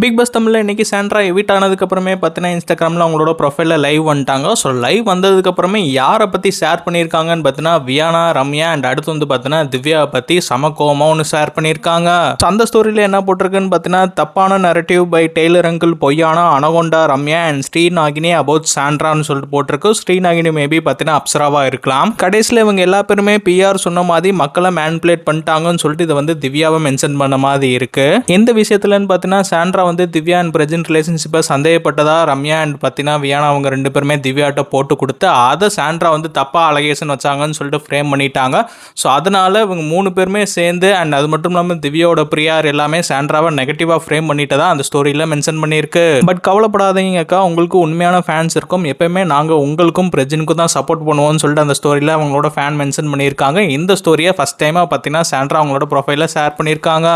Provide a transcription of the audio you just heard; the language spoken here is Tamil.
பிக் பாஸ் தமிழில் இன்றைக்கி சாண்ட்ரா எவிட் ஆனதுக்கப்புறமே பார்த்தீங்கன்னா இன்ஸ்டாகிராமில் அவங்களோட ப்ரொஃபைலில் லைவ் வந்துட்டாங்க. ஸோ லைவ் வந்ததுக்கப்புறமே யாரை பற்றி ஷேர் பண்ணியிருக்காங்கன்னு பார்த்தீங்கன்னா வியானா ரம்யா அண்ட் அடுத்து வந்து பார்த்தீங்கன்னா திவ்யாவை பற்றி சம ஒன்று ஷேர் பண்ணியிருக்காங்க. ஸோ அந்த ஸ்டோரியில் என்ன போட்டிருக்குன்னு பார்த்தீங்கன்னா தப்பான நரட்டிவ் பை டெய்லர் அங்கிள் பொய்யான anaconda Ramya and Srinagini about சாண்ட்ரான்னு சொல்லிட்டு போட்டிருக்கு. ஸ்ரீநாகினி மேபி பார்த்தீங்கன்னா அப்சராவாக இருக்கலாம். கடைசியில் இவங்க எல்லா பேருமே பிஆர் சொன்ன மாதிரி மக்களை மேன்புலேட் பண்ணிட்டாங்கன்னு சொல்லிட்டு இதை வந்து திவ்யாவை மென்ஷன் பண்ண மாதிரி இருக்குது எந்த விஷயத்துலன்னு பார்த்தீங்கன்னா சாண்ட்ரா வந்து திவ்யா அண்ட் பிரஜின் ரிலேஷன்ஷிப்பை சந்தேகப்பட்டதா? ரம்யா அண்ட் பத்தினா வியானா அவங்க ரெண்டு பேருமே திவ்யாட்ட போட்டு கொடுத்து அதை சாண்ட்ரா வந்து தப்பாக அலகேஷன் வச்சாங்கன்னு சொல்லிட்டு ஃப்ரேம் பண்ணிட்டாங்க. ஸோ அதனால் இவங்க மூணு பேருமே சேர்ந்து அண்ட் அது மட்டும் இல்லாமல் திவ்யாவோட பிரியார் எல்லாமே சாண்ட்ராவை நெகட்டிவாக ஃப்ரேம் பண்ணிட்டதா அந்த ஸ்டோரியில் மென்ஷன் பண்ணியிருக்கு. பட் கவலைப்படாதீங்க அக்கா உங்களுக்கு உண்மையான ஃபேன்ஸ் இருக்கும். எப்பயுமே நாங்கள் உங்களுக்கும் பிரஜினுக்கும் தான் சப்போர்ட் பண்ணுவோம்னு சொல்லிட்டு அந்த ஸ்டோரியில் அவங்களோட ஃபேன் மென்ஷன் பண்ணியிருக்காங்க. இந்த ஸ்டோரியை ஃபஸ்ட் டைமாக பார்த்தீங்கன்னா சாண்ட்ரா அவங்களோட ப்ரொஃபைலில் ஷேர் பண்ணியிருக்காங்க.